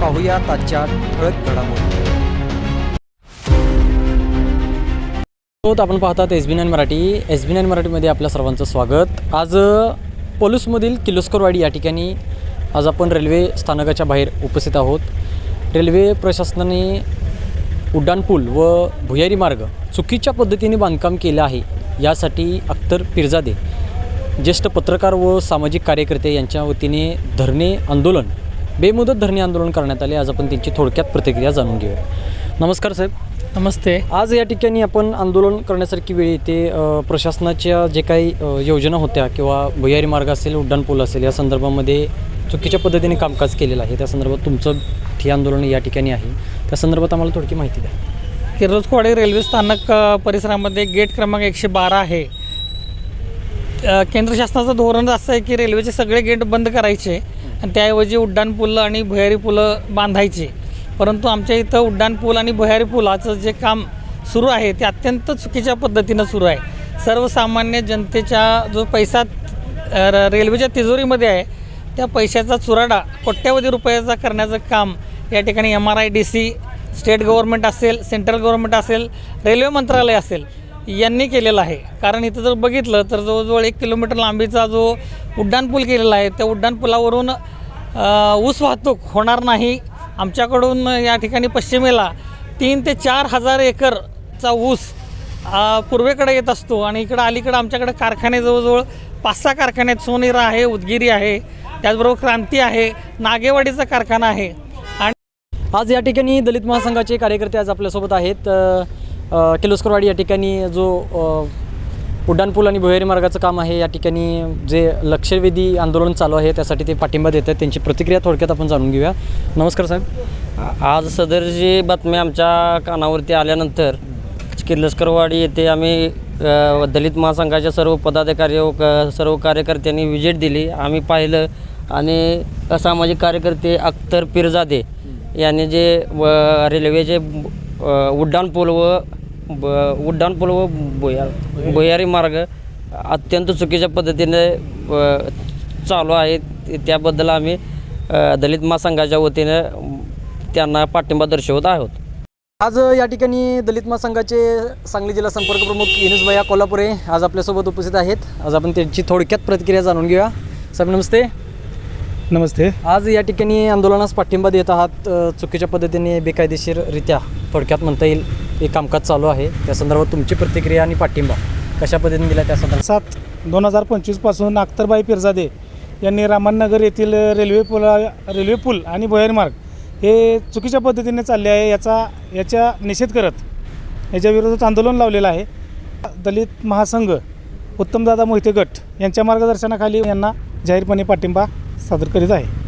पाहूया आजच्या ठळक घडामोडी. तो आपण पाहतात S B nine Marathi. S B nine मराठीमध्ये आपल्या सर्वांचं स्वागत. आज अ, पलूसमधील किलोस्करवाडी या ठिकाणी आज आपण रेल्वे स्थानकाच्या बाहेर उपस्थित आहोत. रेल्वे प्रशासनाने उड्डाणपूल व भुयारी मार्ग चुकीच्या पद्धतीने बांधकाम केलं आहे यासाठी अख्तर पिरजादे ज्येष्ठ पत्रकार व सामाजिक कार्यकर्ते यांच्या वतीने धरणे आंदोलन बेमुदत धरणे आंदोलन करण्यात आले. आज आपण त्यांची थोडक्यात प्रतिक्रिया जाणून घेऊया. नमस्कार साहेब. नमस्ते. आज या ठिकाणी आपण आंदोलन करण्यासारखी वेळ येते. प्रशासनाच्या जे काही योजना होत्या किंवा भुयारी मार्ग असेल उड्डाणपूल असेल या संदर्भामध्ये चुकीच्या पद्धतीने कामकाज केलेलं आहे. त्या संदर्भात तुमचं हे आंदोलन या ठिकाणी आहे. त्या संदर्भात आम्हाला थोडकी माहिती द्या. किर्लोस्कवाडी रेल्वे स्थानक परिसरामध्ये गेट क्रमांक एकशे बारा आहे. केंद्र शासनाचं धोरण असं आहे की रेल्वेचे सगळे गेट बंद करायचे. आणि त्याऐवजी उड्डाणपुलं आणि भुयारी पुलं बांधायची. परंतु आमच्या इथं उड्डाणपूल आणि भुयारी पुलाचं जे काम सुरू आहे ते अत्यंत चुकीच्या पद्धतीनं सुरू आहे. सर्वसामान्य जनतेच्या जो पैसा र- रेल्वेच्या तिजोरीमध्ये आहे त्या पैशाचा चुराडा कोट्यावधी रुपयाचा करण्याचं काम या ठिकाणी M R I D C state government असेल सेंट्रल गव्हर्नमेंट असेल रेल्वे मंत्रालय असेल यांनी केलेलं आहे. कारण इथं जर बघितलं तर जवळजवळ एक किलोमीटर लांबीचा जो उड्डाणपूल केलेला आहे त्या उड्डाणपुलावरून ऊस वाहतूक होणार नाही. आमच्याकडून या ठिकाणी पश्चिमेला तीन ते चार हजार एकरचा ऊस पूर्वेकडे येत असतो आणि इकडं अलीकडं आमच्याकडे कारखाने जवळजवळ पाच सहा कारखाने आहेत. सोनेरा आहे उदगिरी आहे त्याचबरोबर क्रांती आहे नागेवाडीचा कारखाना आहे. आणि आज या ठिकाणी दलित महासंघाचे कार्यकर्ते आज आपल्यासोबत आहेत. किलोस्करवाडी या ठिकाणी जो उड्डाणपूल आणि भुयारी मार्गाचं काम आहे या ठिकाणी जे लक्षवेधी आंदोलन चालू आहे त्यासाठी ते पाठिंबा देत आहेत. त्यांची प्रतिक्रिया थोडक्यात आपण जाणून घेऊया. नमस्कार साहेब. आज आज सदरची बातम्या आमच्या कानावरती आल्यानंतर किर्लस्करवाडी येथे आम्ही दलित महासंघाच्या सर्व पदाधिकारी व क- सर्व कार्यकर्त्यांनी विजिट दिली. आम्ही पाहिलं आणि सामाजिक कार्यकर्ते अख्तर पिरजादे यांनी जे व रेल्वेचे उड्डाणपूल व ब उड्डाणपूल व भुया भुयारी मार्ग अत्यंत चुकीच्या पद्धतीने अ, चालू आहे. त्याबद्दल आम्ही अ, दलित महासंघाच्या वतीनं त्यांना पाठिंबा दर्शवत आहोत. आज या ठिकाणी दलित महासंघाचे सांगली जिल्हा संपर्क प्रमुख इनुस भैया कोल्हापुरे आज आपल्यासोबत उपस्थित आहेत. आज आपण त्यांची थोडक्यात प्रतिक्रिया जाणून घेऊया. साहेब नमस्ते. नमस्ते. आज या ठिकाणी आंदोलनास पाठिंबा देत आहात अ, चुकीच्या पद्धतीने बेकायदेशीररित्या थोडक्यात म्हणता येईल. हे कामकाज चालू आहे. त्या संदर्भात तुमची प्रतिक्रिया आणि पाठिंबा कशा पद्धतीने दिला त्या संदर्भात? सात दोन हजार पंचवीसपासून अख्तरबाई पिरजादे यांनी रामनगर येथील रेल्वे पुला रेल्वे पूल आणि भुयारी मार्ग हे चुकीच्या पद्धतीने चालले आहे याचा याच्या निषेध करत याच्या विरोधात आंदोलन लावलेलं आहे. दलित महासंघ उत्तमदादा मोहिते गट यांच्या मार्गदर्शनाखाली यांना जाहीरपणे पाठिंबा सादर करीत आहे.